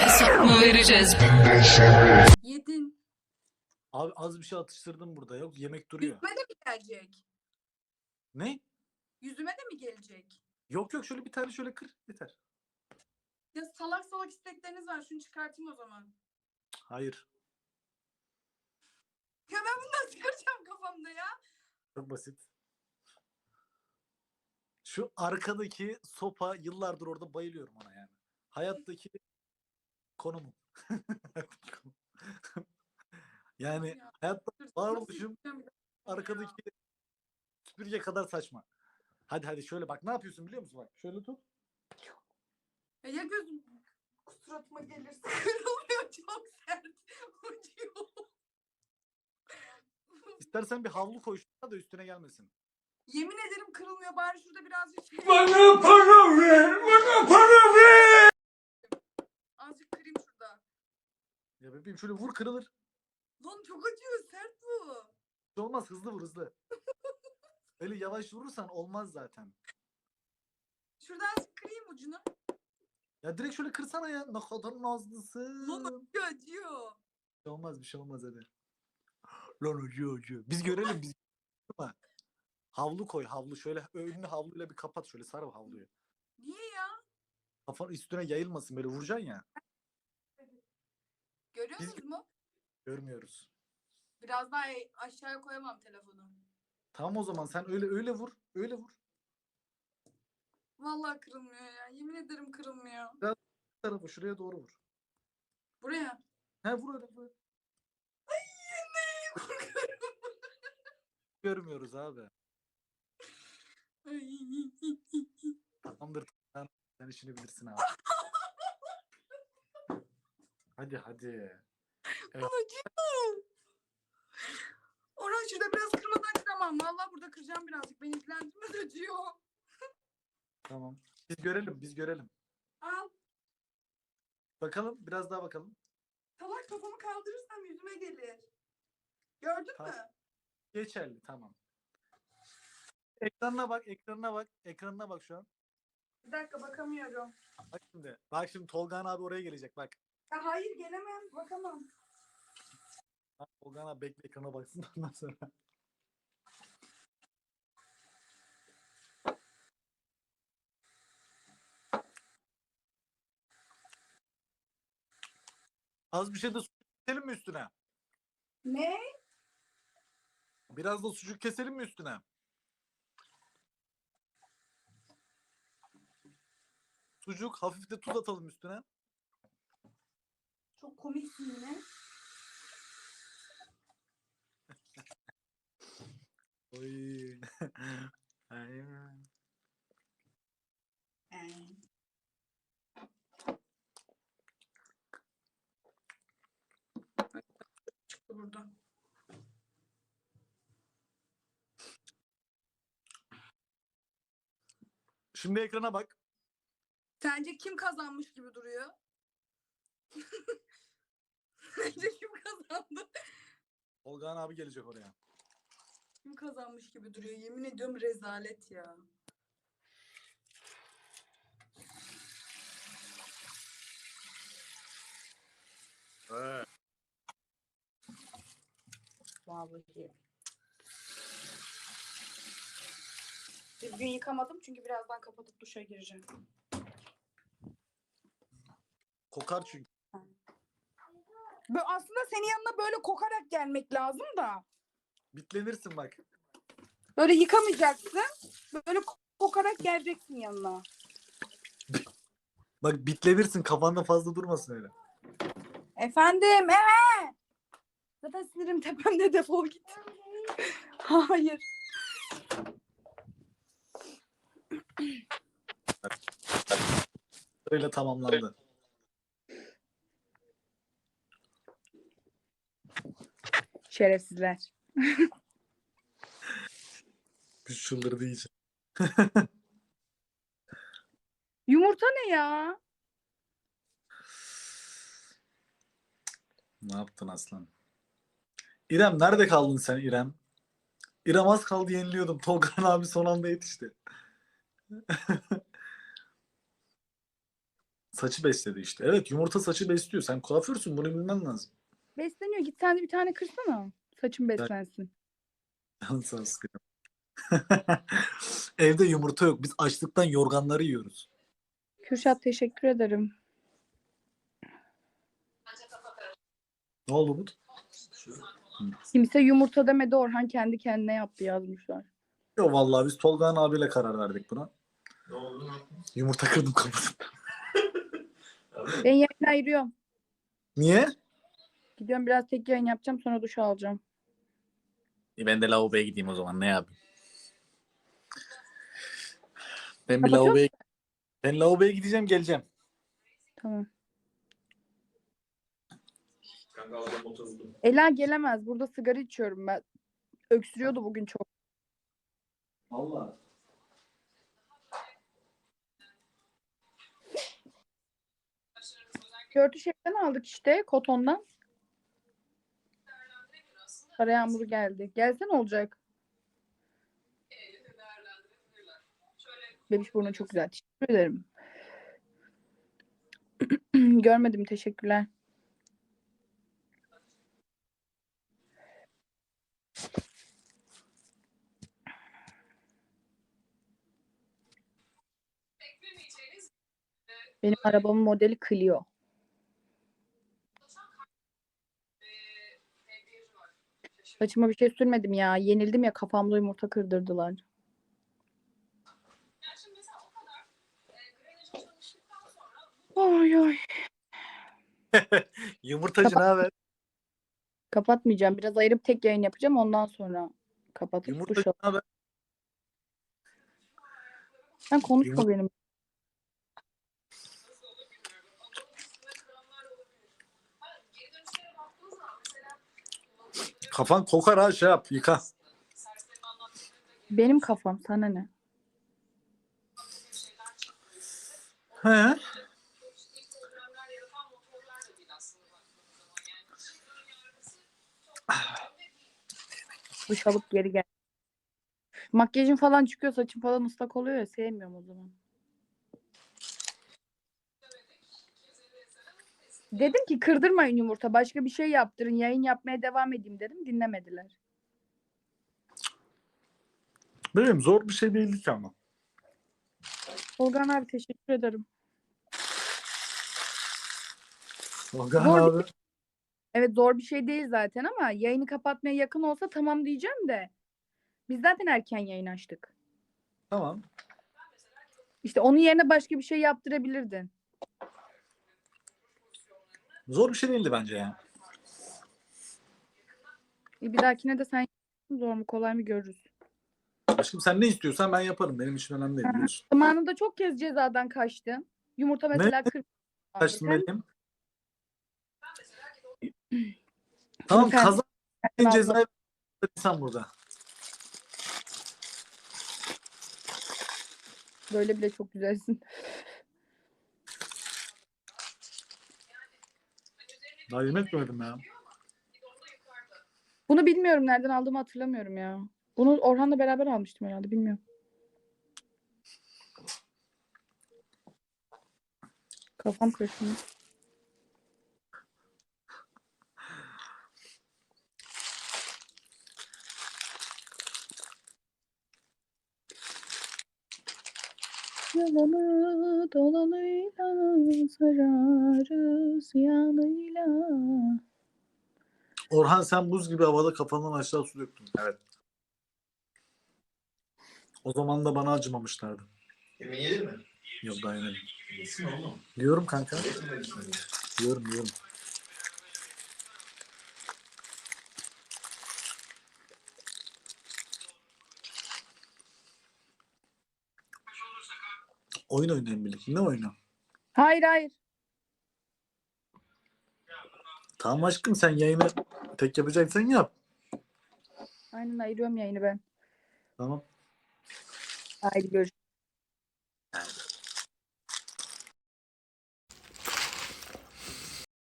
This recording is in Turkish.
Hesap mı vereceğiz? Yedin. Abi az bir şey atıştırdım burada. Yok yemek duruyor. Yüzüme de mi gelecek? Ne? Yüzüme de mi gelecek? Yok yok şöyle bir tane şöyle kır yeter. Ya salak salak istekleriniz var. Şunu çıkartayım o zaman. Hayır. Ya ben bunu nasıl çıkaracağım kafamda ya? Çok basit. Şu arkadaki sopa yıllardır orada bayılıyorum ona yani. Hayattaki konumum. Yani Ya. hayatta varoluşum arkadaki süpürge kadar saçma. Hadi hadi şöyle bak ne yapıyorsun biliyor musun bak. Şöyle tut. Ya, ya gözüm suratıma gelirse kırılmıyor çok sert. Acıyor. İstersen bir havlu koy şuna da üstüne gelmesin. Yemin ederim kırılmıyor. Bari şurada birazcık şey... Bana para ver, bana para ver. Azıcık kırayım şurada. Ya bebeğim şöyle vur kırılır. Lan çok acıyor. Sert bu. Bir şey olmaz hızlı vur hızlı. Öyle yavaş vurursan olmaz zaten. Şuradan azıcık kırayım ucunu. Ya direkt şöyle kırsana ya. Ne kadar nazlısın. Lan acıyor acıyor. Bir şey olmaz bir şey olmaz hadi. Lan acıyor acıyor. Biz görelim biz. Havlu koy havlu şöyle önünü havluyla bir kapat şöyle sar havluyu. Niye ya? Kafan üstüne yayılmasın böyle vuracaksın ya. Görüyor Biz- musunuz mu? Görmüyoruz. Biraz daha aşağıya koyamam telefonu. Tamam o zaman sen öyle öyle vur. Öyle vur. Vallahi kırılmıyor ya. Yemin ederim kırılmıyor. Bu tarafı şuraya doğru vur. Buraya. He vur öyle vur. Görmüyoruz abi. Tamamdır. Sen, işini bilirsin abi. hadi hadi. Evet. Acıyor. Orhan şurada biraz kırmadan kıramam. Vallahi burada kıracağım birazcık. Beni ilgilendirmez acıyor. Tamam. Biz görelim biz görelim. Al. Bakalım biraz daha bakalım. Salak kafamı kaldırırsam yüzüme gelir. Gördün mü? Geçerli tamam. Ekranına bak, ekranına bak, ekranına bak şu an. Bir dakika bakamıyorum. Bak şimdi. Bak şimdi Tolgan abi oraya gelecek bak. Ya hayır gelemem. Bakamam. Bak, Tolgan abi bekle ekrana baksın ondan sonra. Az bir şey de sucuk keselim mi üstüne? Ne? Biraz da sucuk keselim mi üstüne? Sucuk hafif de tuz atalım üstüne. Çok komiksin yine. Oy. Ay. Ee. Çıktı burada. Şimdi ekrana bak. Sence kim kazanmış gibi duruyor? Sence kim kazandı? Olgan abi gelecek oraya. Kim kazanmış gibi duruyor? Yemin ediyorum rezalet ya. Vallahi. Düzgün yıkamadım çünkü birazdan kapatıp duşa gireceğim. Kokar çünkü. Böyle aslında senin yanına böyle kokarak gelmek lazım da. Bitlenirsin bak. Böyle yıkamayacaksın. Böyle ko- kokarak geleceksin yanına. Bak bitlenirsin kafanda fazla durmasın öyle. Efendim, ee! Zaten sinirim tepemde defol git. Hayır. Öyle tamamlandı. Şerefsizler. Biz çıldırdı iyice. Yumurta ne ya? Ne yaptın aslan? İrem nerede kaldın sen İrem? İrem az kaldı yeniliyordum. Tolgan abi son anda yetişti. saçı besledi işte. Evet yumurta saçı besliyor. Sen kuaförsün bunu bilmen lazım. Besleniyor. Git sen de bir tane kırsana. Saçın beslensin. Olsun. Evde yumurta yok. Biz açlıktan yorganları yiyoruz. Kürşat teşekkür ederim. Ne oldu bu? Kimse yumurta demedi Orhan kendi kendine yaptı yazmışlar. Yok vallahi biz Tolga abiyle karar verdik buna. Yumurta kırdım kapısında. Ben yayın ayırıyorum. Niye? Gidiyorum biraz tek yayın yapacağım sonra duş alacağım. E ben de lavaboya gideyim o zaman ne yapayım? Ben bir Kapatıyor lavaboya ben lavaboya gideceğim geleceğim. Tamam. Kanka adam oturdum. Ela gelemez. Burada sigara içiyorum ben. Öksürüyordu bugün çok. Vallahi. Tişörtü şeyden aldık işte kotondan. Kara yağmuru geldi. Gelsen olacak. Bebiş burnu çok güzel. Teşekkür ederim. Görmedim teşekkürler. Benim arabamın modeli Clio. Saçıma bir şey sürmedim ya. Yenildim ya kafamda yumurta kırdırdılar. Ay ay. Yumurtacı ne haber? Kapatmayacağım. Biraz ayırıp tek yayın yapacağım. Ondan sonra kapatıp duş Yumurtacı al- ne haber? Sen konuşma Yumurta- benim. Kafan kokar ha şey yap yıka. Benim kafam sana ne? He. Duş alıp geri gel. Makyajın falan çıkıyor, saçın falan ıslak oluyor ya sevmiyorum o zaman. Dedim ki kırdırmayın yumurta başka bir şey yaptırın yayın yapmaya devam edeyim dedim dinlemediler. Benim zor bir şey değildi ki ama. Olgan abi teşekkür ederim. Volkan Zor abi. Evet zor bir şey değil zaten ama yayını kapatmaya yakın olsa tamam diyeceğim de biz zaten erken yayın açtık. Tamam. İşte onun yerine başka bir şey yaptırabilirdin. Zor bir şey değildi bence ya. E, Bir dahakine de sen zor mu kolay mı görürüz. Aşkım sen ne istiyorsan ben yaparım. Benim için önemli değil biliyorsun. Zamanında çok kez cezadan kaçtın. Yumurta mesela 40 Kaçtım Sen- benim. Tamam kazan sen- cezayı sen burada. Böyle bile çok güzelsin. Daha yemek yemedim ya. Bunu bilmiyorum nereden aldığımı hatırlamıyorum ya. Bunu Orhan'la beraber almıştım herhalde bilmiyorum. Kafam karıştı. Yalanı dolanıyla sararız yanıyla. Orhan sen buz gibi havada kafandan aşağı su döktün. Evet. O zaman da bana acımamışlardı. Yemin yedin mi? Yok daha yemedim. Yesin oğlum. Diyorum kanka. Yesin mi? Diyorum diyorum. Oyun oynayın birlikte. Ne oyunu? Hayır hayır. Tamam aşkım sen yayını tek yapacaksan yap. Aynen ayırıyorum yayını ben. Tamam. Haydi görüşürüz.